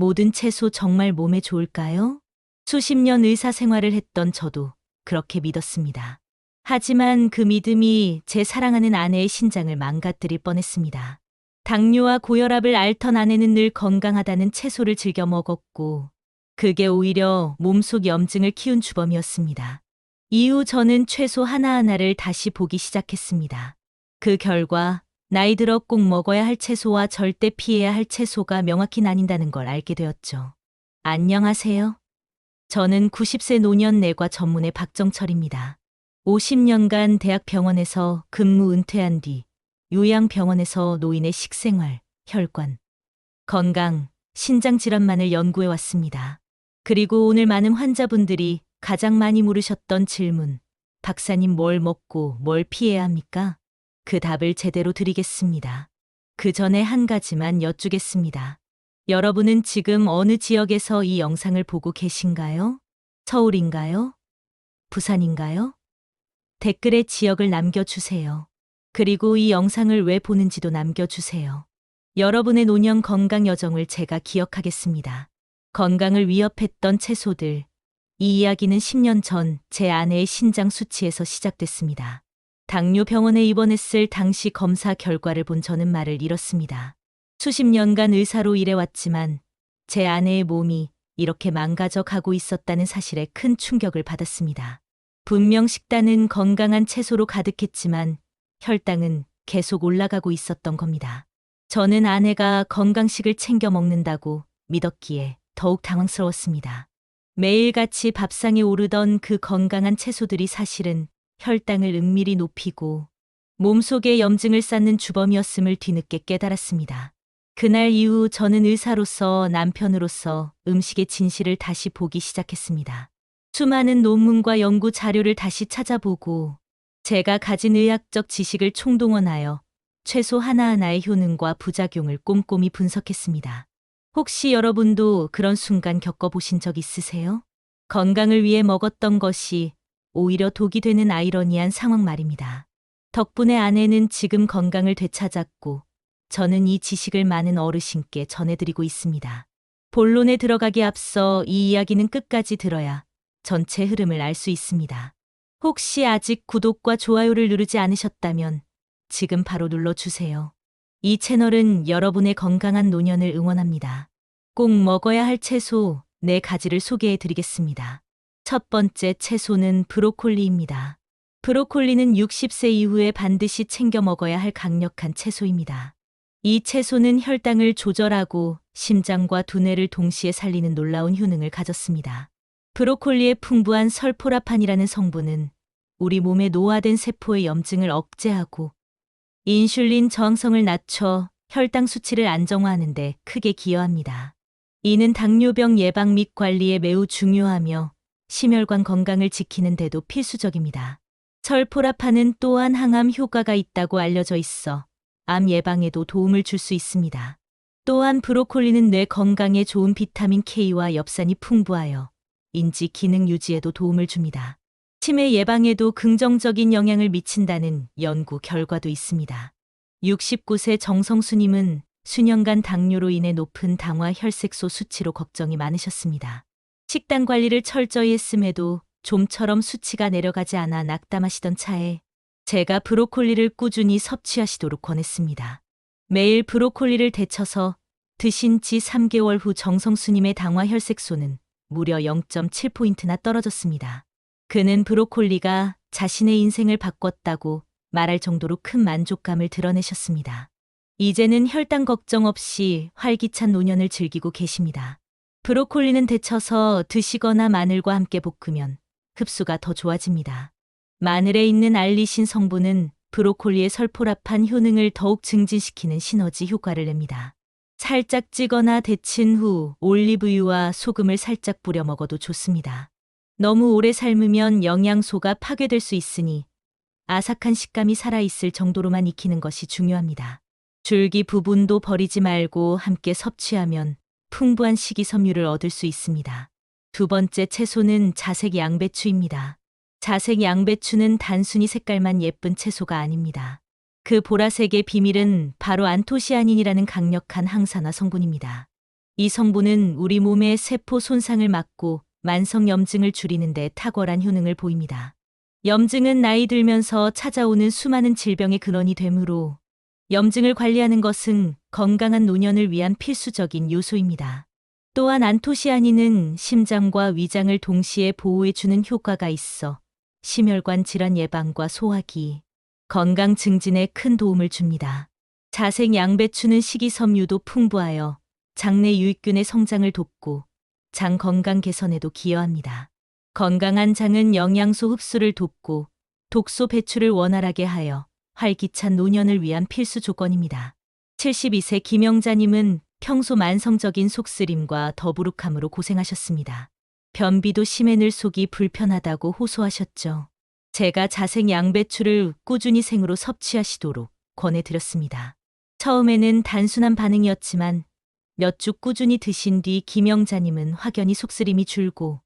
모든 채소 정말 몸에 좋을까요? 수십 년 의사 생활을 했던 저도 그렇게 믿었습니다. 하지만 그 믿음이 제 사랑하는 아내의 신장을 망가뜨릴 뻔했습니다. 당뇨와 고혈압을 앓던 아내는 늘 건강하다는 채소를 즐겨 먹었고, 그게 오히려 몸속 염증을 키운 주범이었습니다. 이후 저는 채소 하나하나를 다시 보기 시작했습니다. 그 결과 나이 들어 꼭 먹어야 할 채소와 절대 피해야 할 채소가 명확히 나뉜다는 걸 알게 되었죠. 안녕하세요. 저는 90세 노년 내과 전문의 박정철입니다. 50년간 대학병원에서 근무 은퇴한 뒤 요양병원에서 노인의 식생활, 혈관, 건강, 신장 질환만을 연구해 왔습니다. 그리고 오늘 많은 환자분들이 가장 많이 물으셨던 질문, 박사님 뭘 먹고 뭘 피해야 합니까? 그 답을 제대로 드리겠습니다. 그 전에 한 가지만 여쭈겠습니다. 여러분은 지금 어느 지역에서 이 영상을 보고 계신가요? 서울인가요? 부산인가요? 댓글에 지역을 남겨주세요. 그리고 이 영상을 왜 보는지도 남겨주세요. 여러분의 노년 건강 여정을 제가 기억하겠습니다. 건강을 위협했던 채소들. 이 이야기는 10년 전 제 아내의 신장 수치에서 시작됐습니다. 당뇨 병원에 입원했을 당시 검사 결과를 본 저는 말을 잃었습니다. 수십 년간 의사로 일해왔지만 제 아내의 몸이 이렇게 망가져 가고 있었다는 사실에 큰 충격을 받았습니다. 분명 식단은 건강한 채소로 가득했지만 혈당은 계속 올라가고 있었던 겁니다. 저는 아내가 건강식을 챙겨 먹는다고 믿었기에 더욱 당황스러웠습니다. 매일같이 밥상에 오르던 그 건강한 채소들이 사실은 혈당을 은밀히 높이고 몸속에 염증을 쌓는 주범이었음을 뒤늦게 깨달았습니다. 그날 이후 저는 의사로서 남편으로서 음식의 진실을 다시 보기 시작했습니다. 수많은 논문과 연구 자료를 다시 찾아보고 제가 가진 의학적 지식을 총동원하여 채소 하나하나의 효능과 부작용을 꼼꼼히 분석했습니다. 혹시 여러분도 그런 순간 겪어보신 적 있으세요? 건강을 위해 먹었던 것이 오히려 독이 되는 아이러니한 상황 말입니다. 덕분에 아내는 지금 건강을 되찾았고 저는 이 지식을 많은 어르신께 전해드리고 있습니다. 본론에 들어가기 앞서 이 이야기는 끝까지 들어야 전체 흐름을 알 수 있습니다. 혹시 아직 구독과 좋아요를 누르지 않으셨다면 지금 바로 눌러주세요. 이 채널은 여러분의 건강한 노년을 응원합니다. 꼭 먹어야 할 채소 네 가지를 소개해 드리겠습니다. 첫 번째 채소는 브로콜리입니다. 브로콜리는 60세 이후에 반드시 챙겨 먹어야 할 강력한 채소입니다. 이 채소는 혈당을 조절하고 심장과 두뇌를 동시에 살리는 놀라운 효능을 가졌습니다. 브로콜리의 풍부한 설포라판이라는 성분은 우리 몸의 노화된 세포의 염증을 억제하고 인슐린 저항성을 낮춰 혈당 수치를 안정화하는 데 크게 기여합니다. 이는 당뇨병 예방 및 관리에 매우 중요하며 심혈관 건강을 지키는 데도 필수적입니다. 설포라판은 또한 항암 효과가 있다고 알려져 있어 암 예방에도 도움을 줄 수 있습니다. 또한 브로콜리는 뇌 건강에 좋은 비타민 K와 엽산이 풍부하여 인지 기능 유지에도 도움을 줍니다. 치매 예방에도 긍정적인 영향을 미친다는 연구 결과도 있습니다. 69세 정성수님은 수년간 당뇨로 인해 높은 당화 혈색소 수치로 걱정이 많으셨습니다. 식단 관리를 철저히 했음에도 좀처럼 수치가 내려가지 않아 낙담하시던 차에 제가 브로콜리를 꾸준히 섭취하시도록 권했습니다. 매일 브로콜리를 데쳐서 드신 지 3개월 후 정성수님의 당화 혈색소는 무려 0.7포인트나 떨어졌습니다. 그는 브로콜리가 자신의 인생을 바꿨다고 말할 정도로 큰 만족감을 드러내셨습니다. 이제는 혈당 걱정 없이 활기찬 노년을 즐기고 계십니다. 브로콜리는 데쳐서 드시거나 마늘과 함께 볶으면 흡수가 더 좋아집니다. 마늘에 있는 알리신 성분은 브로콜리의 설포랍한 효능을 더욱 증진시키는 시너지 효과를 냅니다. 살짝 찌거나 데친 후 올리브유와 소금을 살짝 뿌려 먹어도 좋습니다. 너무 오래 삶으면 영양소가 파괴될 수 있으니 아삭한 식감이 살아있을 정도로만 익히는 것이 중요합니다. 줄기 부분도 버리지 말고 함께 섭취하면 풍부한 식이섬유를 얻을 수 있습니다. 두 번째 채소는 자색 양배추입니다. 자색 양배추는 단순히 색깔만 예쁜 채소가 아닙니다. 그 보라색의 비밀은 바로 안토시아닌이라는 강력한 항산화 성분입니다. 이 성분은 우리 몸의 세포 손상을 막고 만성 염증을 줄이는 데 탁월한 효능을 보입니다. 염증은 나이 들면서 찾아오는 수많은 질병의 근원이 되므로 염증을 관리하는 것은 건강한 노년을 위한 필수적인 요소입니다. 또한 안토시아닌은 심장과 위장을 동시에 보호해주는 효과가 있어 심혈관 질환 예방과 소화기, 건강 증진에 큰 도움을 줍니다. 자색 양배추는 식이섬유도 풍부하여 장내 유익균의 성장을 돕고 장 건강 개선에도 기여합니다. 건강한 장은 영양소 흡수를 돕고 독소 배출을 원활하게 하여 활기찬 노년을 위한 필수 조건입니다. 72세 김영자님은 평소 만성적인 속쓰림과 더부룩함으로 고생하셨습니다. 변비도 심해 늘 속이 불편하다고 호소하셨죠. 제가 자생 양배추를 꾸준히 생으로 섭취하시도록 권해드렸습니다. 처음에는 단순한 반응이었지만 몇 주 꾸준히 드신 뒤 김영자님은 확연히 속쓰림이 줄고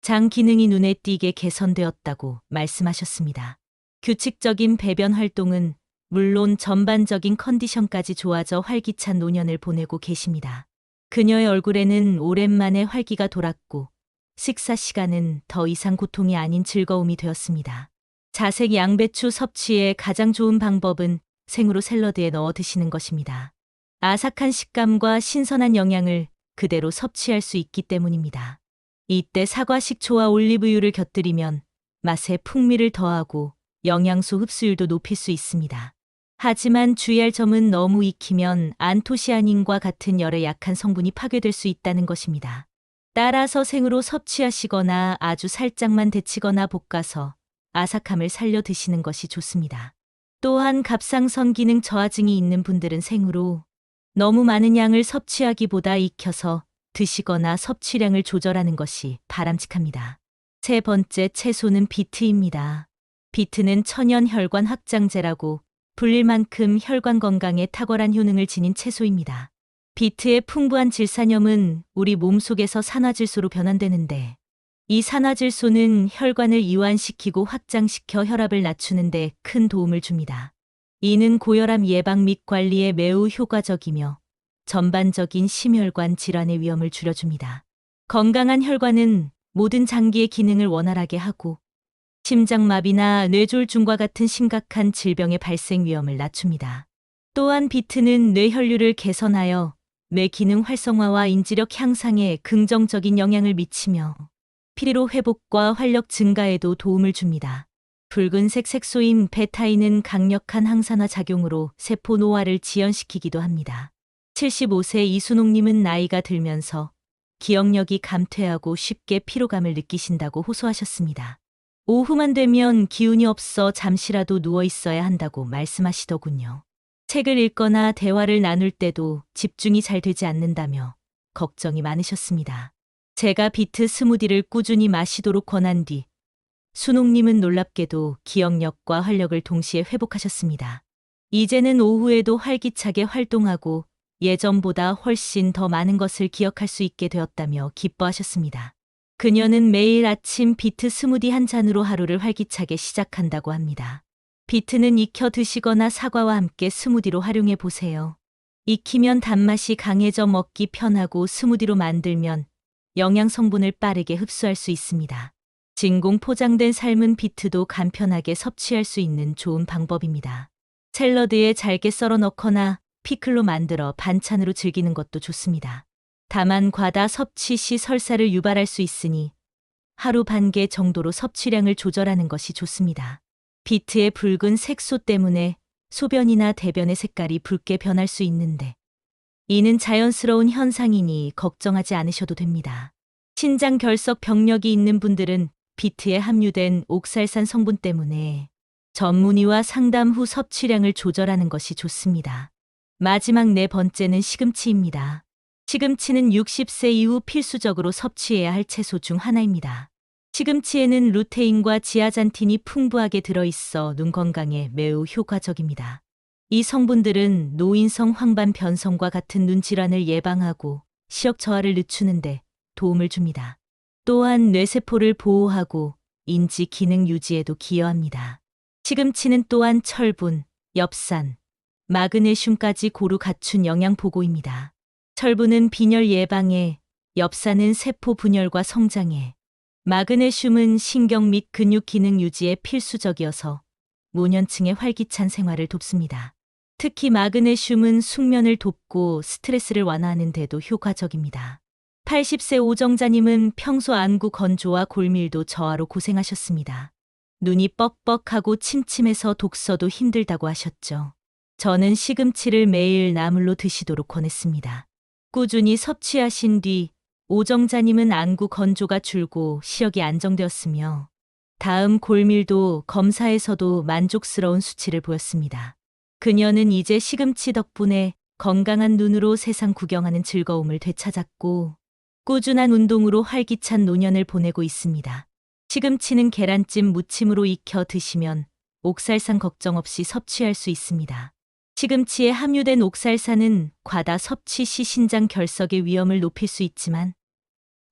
장 기능이 눈에 띄게 개선되었다고 말씀하셨습니다. 규칙적인 배변 활동은 물론 전반적인 컨디션까지 좋아져 활기찬 노년을 보내고 계십니다. 그녀의 얼굴에는 오랜만에 활기가 돌았고 식사 시간은 더 이상 고통이 아닌 즐거움이 되었습니다. 자색 양배추 섭취의 가장 좋은 방법은 생으로 샐러드에 넣어 드시는 것입니다. 아삭한 식감과 신선한 영양을 그대로 섭취할 수 있기 때문입니다. 이때 사과 식초와 올리브유를 곁들이면 맛에 풍미를 더하고 영양소 흡수율도 높일 수 있습니다. 하지만 주의할 점은 너무 익히면 안토시아닌과 같은 열에 약한 성분이 파괴될 수 있다는 것입니다. 따라서 생으로 섭취하시거나 아주 살짝만 데치거나 볶아서 아삭함을 살려 드시는 것이 좋습니다. 또한 갑상선 기능 저하증이 있는 분들은 생으로 너무 많은 양을 섭취하기보다 익혀서 드시거나 섭취량을 조절하는 것이 바람직합니다. 세 번째 채소는 비트입니다. 비트는 천연 혈관 확장제라고 불릴 만큼 혈관 건강에 탁월한 효능을 지닌 채소입니다. 비트의 풍부한 질산염은 우리 몸 속에서 산화질소로 변환되는데 이 산화질소는 혈관을 이완시키고 확장시켜 혈압을 낮추는데 큰 도움을 줍니다. 이는 고혈압 예방 및 관리에 매우 효과적이며 전반적인 심혈관 질환의 위험을 줄여줍니다. 건강한 혈관은 모든 장기의 기능을 원활하게 하고 심장마비나 뇌졸중과 같은 심각한 질병의 발생 위험을 낮춥니다. 또한 비트는 뇌혈류를 개선하여 뇌 기능 활성화와 인지력 향상에 긍정적인 영향을 미치며 피로 회복과 활력 증가에도 도움을 줍니다. 붉은색 색소인 베타인은 강력한 항산화 작용으로 세포 노화를 지연시키기도 합니다. 75세 이순옥님은 나이가 들면서 기억력이 감퇴하고 쉽게 피로감을 느끼신다고 호소하셨습니다. 오후만 되면 기운이 없어 잠시라도 누워 있어야 한다고 말씀하시더군요. 책을 읽거나 대화를 나눌 때도 집중이 잘 되지 않는다며 걱정이 많으셨습니다. 제가 비트 스무디를 꾸준히 마시도록 권한 뒤 순옥님은 놀랍게도 기억력과 활력을 동시에 회복하셨습니다. 이제는 오후에도 활기차게 활동하고 예전보다 훨씬 더 많은 것을 기억할 수 있게 되었다며 기뻐하셨습니다. 그녀는 매일 아침 비트 스무디 한 잔으로 하루를 활기차게 시작한다고 합니다. 비트는 익혀 드시거나 사과와 함께 스무디로 활용해 보세요. 익히면 단맛이 강해져 먹기 편하고 스무디로 만들면 영양 성분을 빠르게 흡수할 수 있습니다. 진공 포장된 삶은 비트도 간편하게 섭취할 수 있는 좋은 방법입니다. 샐러드에 잘게 썰어 넣거나 피클로 만들어 반찬으로 즐기는 것도 좋습니다. 다만 과다 섭취 시 설사를 유발할 수 있으니 하루 반 개 정도로 섭취량을 조절하는 것이 좋습니다. 비트의 붉은 색소 때문에 소변이나 대변의 색깔이 붉게 변할 수 있는데 이는 자연스러운 현상이니 걱정하지 않으셔도 됩니다. 신장 결석 병력이 있는 분들은 비트에 함유된 옥살산 성분 때문에 전문의와 상담 후 섭취량을 조절하는 것이 좋습니다. 마지막 네 번째는 시금치입니다. 시금치는 60세 이후 필수적으로 섭취해야 할 채소 중 하나입니다. 시금치에는 루테인과 지아잔틴이 풍부하게 들어있어 눈 건강에 매우 효과적입니다. 이 성분들은 노인성 황반 변성과 같은 눈 질환을 예방하고 시력 저하를 늦추는데 도움을 줍니다. 또한 뇌세포를 보호하고 인지 기능 유지에도 기여합니다. 시금치는 또한 철분, 엽산, 마그네슘까지 고루 갖춘 영양 보고입니다. 철분은 빈혈 예방에, 엽산은 세포 분열과 성장에, 마그네슘은 신경 및 근육 기능 유지에 필수적이어서 노년층의 활기찬 생활을 돕습니다. 특히 마그네슘은 숙면을 돕고 스트레스를 완화하는 데도 효과적입니다. 80세 오정자님은 평소 안구 건조와 골밀도 저하로 고생하셨습니다. 눈이 뻑뻑하고 침침해서 독서도 힘들다고 하셨죠. 저는 시금치를 매일 나물로 드시도록 권했습니다. 꾸준히 섭취하신 뒤 오정자님은 안구 건조가 줄고 시력이 안정되었으며 다음 골밀도 검사에서도 만족스러운 수치를 보였습니다. 그녀는 이제 시금치 덕분에 건강한 눈으로 세상 구경하는 즐거움을 되찾았고 꾸준한 운동으로 활기찬 노년을 보내고 있습니다. 시금치는 계란찜 무침으로 익혀 드시면 옥살산 걱정 없이 섭취할 수 있습니다. 시금치에 함유된 옥살산은 과다 섭취 시 신장 결석의 위험을 높일 수 있지만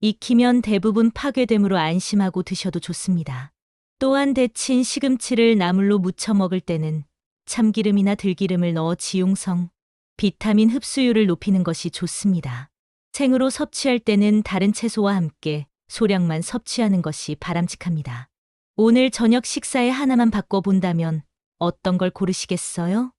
익히면 대부분 파괴되므로 안심하고 드셔도 좋습니다. 또한 데친 시금치를 나물로 무쳐 먹을 때는 참기름이나 들기름을 넣어 지용성, 비타민 흡수율을 높이는 것이 좋습니다. 생으로 섭취할 때는 다른 채소와 함께 소량만 섭취하는 것이 바람직합니다. 오늘 저녁 식사에 하나만 바꿔본다면 어떤 걸 고르시겠어요?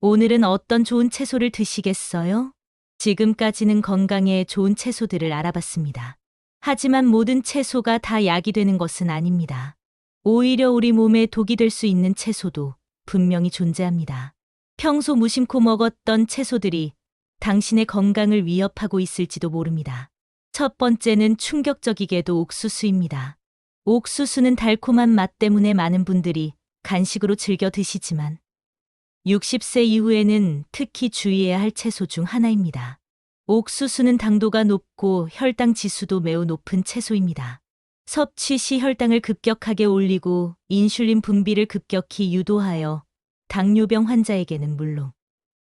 오늘은 어떤 좋은 채소를 드시겠어요? 지금까지는 건강에 좋은 채소들을 알아봤습니다. 하지만 모든 채소가 다 약이 되는 것은 아닙니다. 오히려 우리 몸에 독이 될 수 있는 채소도 분명히 존재합니다. 평소 무심코 먹었던 채소들이 당신의 건강을 위협하고 있을지도 모릅니다. 첫 번째는 충격적이게도 옥수수입니다. 옥수수는 달콤한 맛 때문에 많은 분들이 간식으로 즐겨 드시지만 60세 이후에는 특히 주의해야 할 채소 중 하나입니다. 옥수수는 당도가 높고 혈당 지수도 매우 높은 채소입니다. 섭취 시 혈당을 급격하게 올리고 인슐린 분비를 급격히 유도하여 당뇨병 환자에게는 물론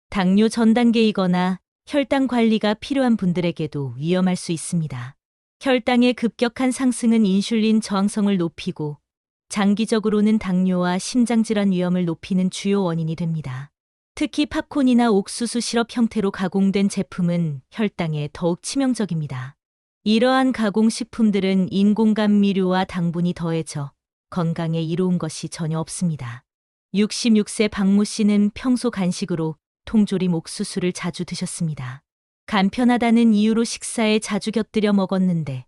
당뇨 전 단계이거나 혈당 관리가 필요한 분들에게도 위험할 수 있습니다. 혈당의 급격한 상승은 인슐린 저항성을 높이고 장기적으로는 당뇨와 심장질환 위험을 높이는 주요 원인이 됩니다. 특히 팝콘이나 옥수수 시럽 형태로 가공된 제품은 혈당에 더욱 치명적입니다. 이러한 가공식품들은 인공감미료와 당분이 더해져 건강에 이로운 것이 전혀 없습니다. 66세 박모 씨는 평소 간식으로 통조림 옥수수를 자주 드셨습니다. 간편하다는 이유로 식사에 자주 곁들여 먹었는데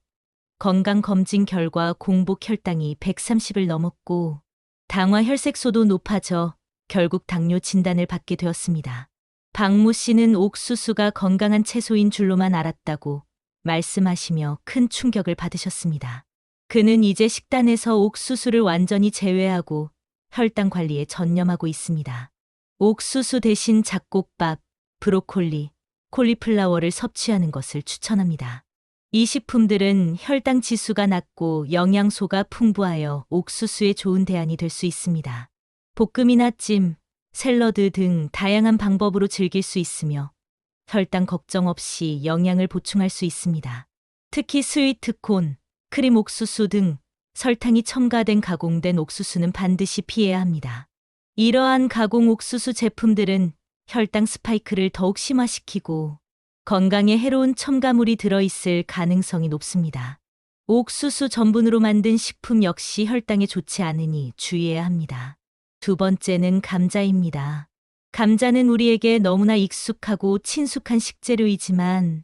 건강검진 결과 공복 혈당이 130을 넘었고 당화 혈색소도 높아져 결국 당뇨 진단을 받게 되었습니다. 박모 씨는 옥수수가 건강한 채소인 줄로만 알았다고 말씀하시며 큰 충격을 받으셨습니다. 그는 이제 식단에서 옥수수를 완전히 제외하고 혈당 관리에 전념하고 있습니다. 옥수수 대신 잡곡밥, 브로콜리, 콜리플라워를 섭취하는 것을 추천합니다. 이 식품들은 혈당 지수가 낮고 영양소가 풍부하여 옥수수에 좋은 대안이 될 수 있습니다. 볶음이나 찜, 샐러드 등 다양한 방법으로 즐길 수 있으며 혈당 걱정 없이 영양을 보충할 수 있습니다. 특히 스위트콘, 크림 옥수수 등 설탕이 첨가된 가공된 옥수수는 반드시 피해야 합니다. 이러한 가공 옥수수 제품들은 혈당 스파이크를 더욱 심화시키고 건강에 해로운 첨가물이 들어있을 가능성이 높습니다. 옥수수 전분으로 만든 식품 역시 혈당에 좋지 않으니 주의해야 합니다. 두 번째는 감자입니다. 감자는 우리에게 너무나 익숙하고 친숙한 식재료이지만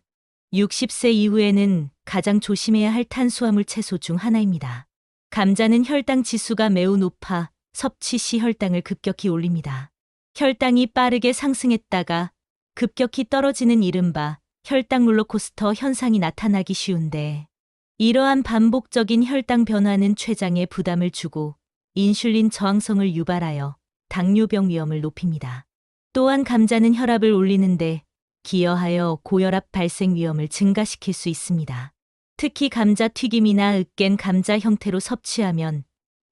60세 이후에는 가장 조심해야 할 탄수화물 채소 중 하나입니다. 감자는 혈당 지수가 매우 높아 섭취 시 혈당을 급격히 올립니다. 혈당이 빠르게 상승했다가 급격히 떨어지는 이른바 혈당 롤러코스터 현상이 나타나기 쉬운데 이러한 반복적인 혈당 변화는 췌장에 부담을 주고 인슐린 저항성을 유발하여 당뇨병 위험을 높입니다. 또한 감자는 혈압을 올리는데 기여하여 고혈압 발생 위험을 증가시킬 수 있습니다. 특히 감자 튀김이나 으깬 감자 형태로 섭취하면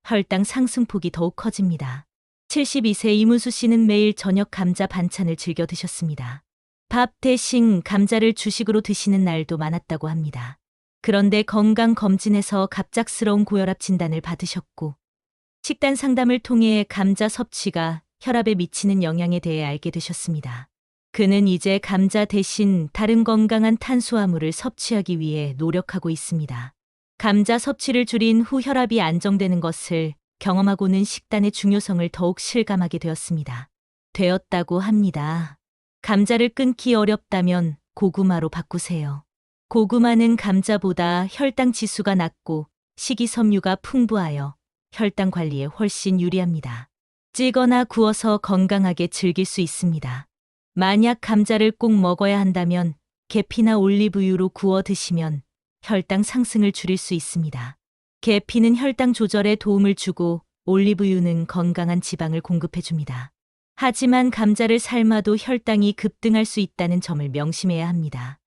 혈당 상승폭이 더욱 커집니다. 72세 이문수 씨는 매일 저녁 감자 반찬을 즐겨 드셨습니다. 밥 대신 감자를 주식으로 드시는 날도 많았다고 합니다. 그런데 건강검진에서 갑작스러운 고혈압 진단을 받으셨고, 식단 상담을 통해 감자 섭취가 혈압에 미치는 영향에 대해 알게 되셨습니다. 그는 이제 감자 대신 다른 건강한 탄수화물을 섭취하기 위해 노력하고 있습니다. 감자 섭취를 줄인 후 혈압이 안정되는 것을 경험하고는 식단의 중요성을 더욱 실감하게 되었습니다. 되었다고 합니다. 감자를 끊기 어렵다면 고구마로 바꾸세요. 고구마는 감자보다 혈당 지수가 낮고 식이섬유가 풍부하여 혈당 관리에 훨씬 유리합니다. 찌거나 구워서 건강하게 즐길 수 있습니다. 만약 감자를 꼭 먹어야 한다면 계피나 올리브유로 구워 드시면 혈당 상승을 줄일 수 있습니다. 계피는 혈당 조절에 도움을 주고 올리브유는 건강한 지방을 공급해 줍니다. 하지만 감자를 삶아도 혈당이 급등할 수 있다는 점을 명심해야 합니다.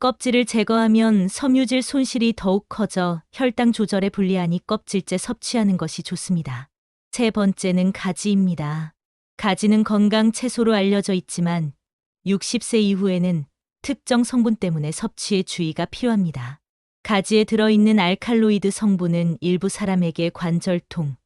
껍질을 제거하면 섬유질 손실이 더욱 커져 혈당 조절에 불리하니 껍질째 섭취하는 것이 좋습니다. 세 번째는 가지입니다. 가지는 건강 채소로 알려져 있지만 60세 이후에는 특정 성분 때문에 섭취에 주의가 필요합니다. 가지에 들어있는 알칼로이드 성분은 일부 사람에게 관절통,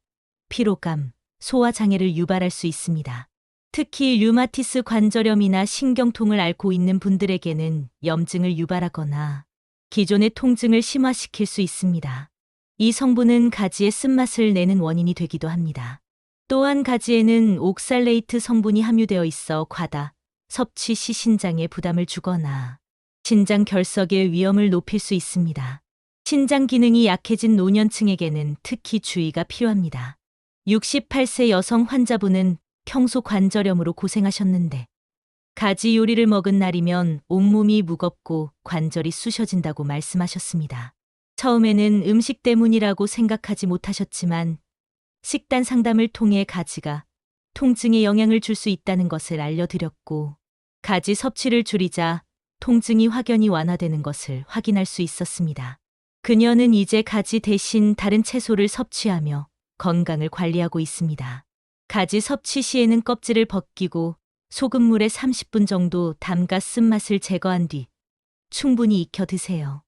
피로감, 소화장애를 유발할 수 있습니다. 특히 류마티스 관절염이나 신경통을 앓고 있는 분들에게는 염증을 유발하거나 기존의 통증을 심화시킬 수 있습니다. 이 성분은 가지의 쓴맛을 내는 원인이 되기도 합니다. 또한 가지에는 옥살레이트 성분이 함유되어 있어 과다 섭취 시 신장에 부담을 주거나 신장 결석의 위험을 높일 수 있습니다. 신장 기능이 약해진 노년층에게는 특히 주의가 필요합니다. 68세 여성 환자분은 평소 관절염으로 고생하셨는데 가지 요리를 먹은 날이면 온몸이 무겁고 관절이 쑤셔진다고 말씀하셨습니다. 처음에는 음식 때문이라고 생각하지 못하셨지만 식단 상담을 통해 가지가 통증에 영향을 줄 수 있다는 것을 알려드렸고 가지 섭취를 줄이자 통증이 확연히 완화되는 것을 확인할 수 있었습니다. 그녀는 이제 가지 대신 다른 채소를 섭취하며 건강을 관리하고 있습니다. 가지 섭취 시에는 껍질을 벗기고 소금물에 30분 정도 담가 쓴맛을 제거한 뒤 충분히 익혀 드세요.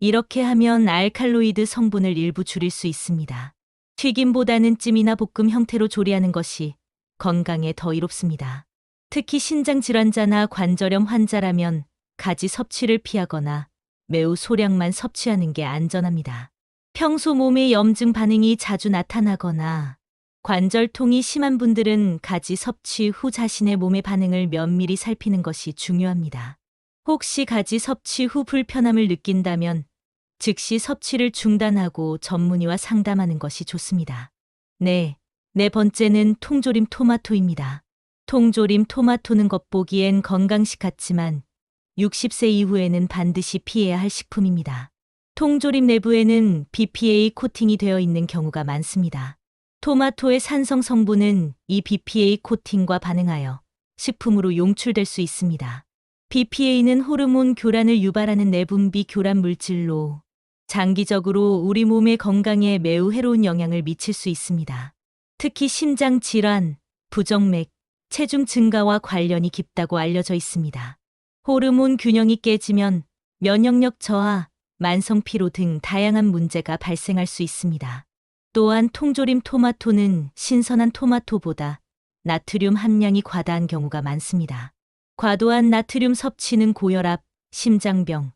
이렇게 하면 알칼로이드 성분을 일부 줄일 수 있습니다. 튀김보다는 찜이나 볶음 형태로 조리하는 것이 건강에 더 이롭습니다. 특히 신장 질환자나 관절염 환자라면 가지 섭취를 피하거나 매우 소량만 섭취하는 게 안전합니다. 평소 몸에 염증 반응이 자주 나타나거나 관절통이 심한 분들은 가지 섭취 후 자신의 몸의 반응을 면밀히 살피는 것이 중요합니다. 혹시 가지 섭취 후 불편함을 느낀다면 즉시 섭취를 중단하고 전문의와 상담하는 것이 좋습니다. 네, 네 번째는 통조림 토마토입니다. 통조림 토마토는 겉보기엔 건강식 같지만 60세 이후에는 반드시 피해야 할 식품입니다. 통조림 내부에는 BPA 코팅이 되어 있는 경우가 많습니다. 토마토의 산성 성분은 이 BPA 코팅과 반응하여 식품으로 용출될 수 있습니다. BPA는 호르몬 교란을 유발하는 내분비 교란 물질로 장기적으로 우리 몸의 건강에 매우 해로운 영향을 미칠 수 있습니다. 특히 심장 질환, 부정맥, 체중 증가와 관련이 깊다고 알려져 있습니다. 호르몬 균형이 깨지면 면역력 저하, 만성 피로 등 다양한 문제가 발생할 수 있습니다. 또한 통조림 토마토는 신선한 토마토보다 나트륨 함량이 과다한 경우가 많습니다. 과도한 나트륨 섭취는 고혈압, 심장병,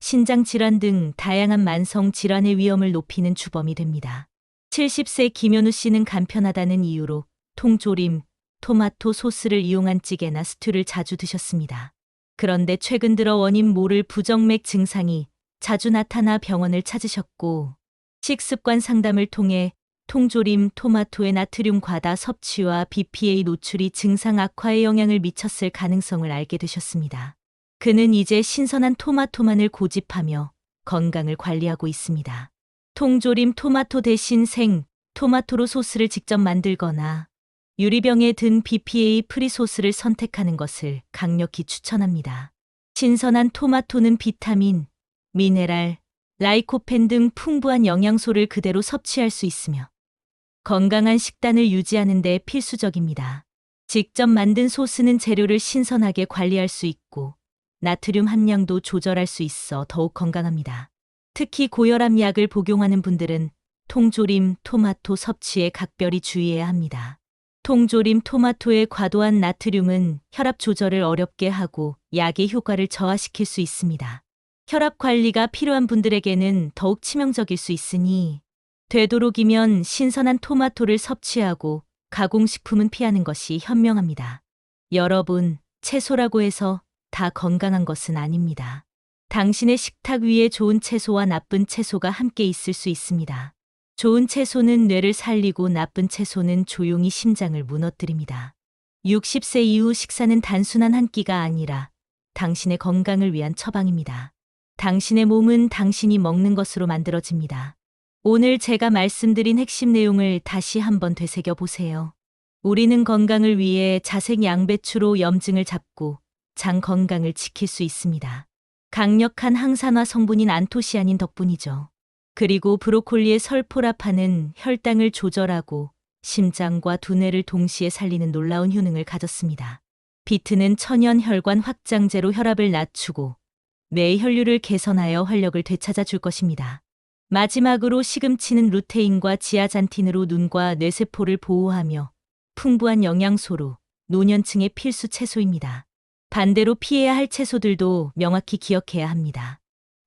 신장 질환 등 다양한 만성 질환의 위험을 높이는 주범이 됩니다. 70세 김현우 씨는 간편하다는 이유로 통조림, 토마토 소스를 이용한 찌개나 스튜를 자주 드셨습니다. 그런데 최근 들어 원인 모를 부정맥 증상이 자주 나타나 병원을 찾으셨고 식습관 상담을 통해 통조림, 토마토의 나트륨 과다 섭취와 BPA 노출이 증상 악화에 영향을 미쳤을 가능성을 알게 되셨습니다. 그는 이제 신선한 토마토만을 고집하며 건강을 관리하고 있습니다. 통조림 토마토 대신 생 토마토로 소스를 직접 만들거나 유리병에 든 BPA 프리 소스를 선택하는 것을 강력히 추천합니다. 신선한 토마토는 비타민, 미네랄, 라이코펜 등 풍부한 영양소를 그대로 섭취할 수 있으며 건강한 식단을 유지하는 데 필수적입니다. 직접 만든 소스는 재료를 신선하게 관리할 수 있고 나트륨 함량도 조절할 수 있어 더욱 건강합니다. 특히 고혈압 약을 복용하는 분들은 통조림, 토마토 섭취에 각별히 주의해야 합니다. 통조림 토마토의 과도한 나트륨은 혈압 조절을 어렵게 하고 약의 효과를 저하시킬 수 있습니다. 혈압 관리가 필요한 분들에게는 더욱 치명적일 수 있으니 되도록이면 신선한 토마토를 섭취하고 가공식품은 피하는 것이 현명합니다. 여러분, 채소라고 해서 다 건강한 것은 아닙니다. 당신의 식탁 위에 좋은 채소와 나쁜 채소가 함께 있을 수 있습니다. 좋은 채소는 뇌를 살리고 나쁜 채소는 조용히 심장을 무너뜨립니다. 60세 이후 식사는 단순한 한 끼가 아니라 당신의 건강을 위한 처방입니다. 당신의 몸은 당신이 먹는 것으로 만들어집니다. 오늘 제가 말씀드린 핵심 내용을 다시 한번 되새겨 보세요. 우리는 건강을 위해 자색 양배추로 염증을 잡고 장 건강을 지킬 수 있습니다. 강력한 항산화 성분인 안토시아닌 덕분이죠. 그리고 브로콜리의 설포라파는 혈당을 조절하고 심장과 두뇌를 동시에 살리는 놀라운 효능을 가졌습니다. 비트는 천연 혈관 확장제로 혈압을 낮추고 뇌의 혈류를 개선하여 활력을 되찾아 줄 것입니다. 마지막으로 시금치는 루테인과 지아잔틴으로 눈과 뇌세포를 보호하며 풍부한 영양소로 노년층의 필수 채소입니다. 반대로 피해야 할 채소들도 명확히 기억해야 합니다.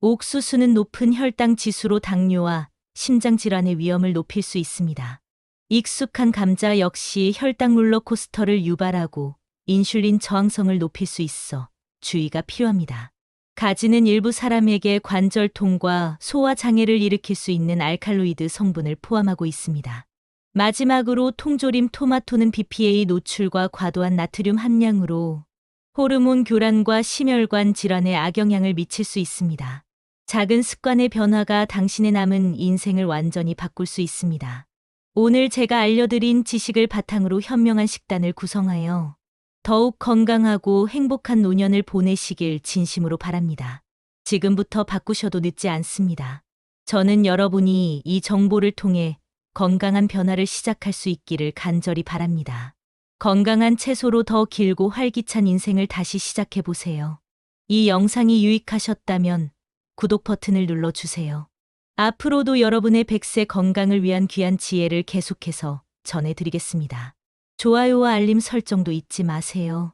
옥수수는 높은 혈당 지수로 당뇨와 심장 질환의 위험을 높일 수 있습니다. 익숙한 감자 역시 혈당 롤러코스터를 유발하고 인슐린 저항성을 높일 수 있어 주의가 필요합니다. 가지는 일부 사람에게 관절통과 소화 장애를 일으킬 수 있는 알칼로이드 성분을 포함하고 있습니다. 마지막으로 통조림 토마토는 BPA 노출과 과도한 나트륨 함량으로 호르몬 교란과 심혈관 질환에 악영향을 미칠 수 있습니다. 작은 습관의 변화가 당신의 남은 인생을 완전히 바꿀 수 있습니다. 오늘 제가 알려드린 지식을 바탕으로 현명한 식단을 구성하여 더욱 건강하고 행복한 노년을 보내시길 진심으로 바랍니다. 지금부터 바꾸셔도 늦지 않습니다. 저는 여러분이 이 정보를 통해 건강한 변화를 시작할 수 있기를 간절히 바랍니다. 건강한 채소로 더 길고 활기찬 인생을 다시 시작해 보세요. 이 영상이 유익하셨다면 구독 버튼을 눌러주세요. 앞으로도 여러분의 백세 건강을 위한 귀한 지혜를 계속해서 전해드리겠습니다. 좋아요와 알림 설정도 잊지 마세요.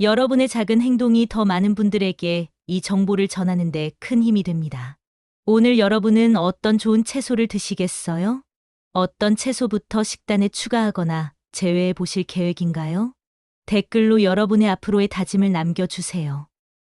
여러분의 작은 행동이 더 많은 분들에게 이 정보를 전하는데 큰 힘이 됩니다. 오늘 여러분은 어떤 좋은 채소를 드시겠어요? 어떤 채소부터 식단에 추가하거나 제외해 보실 계획인가요? 댓글로 여러분의 앞으로의 다짐을 남겨주세요.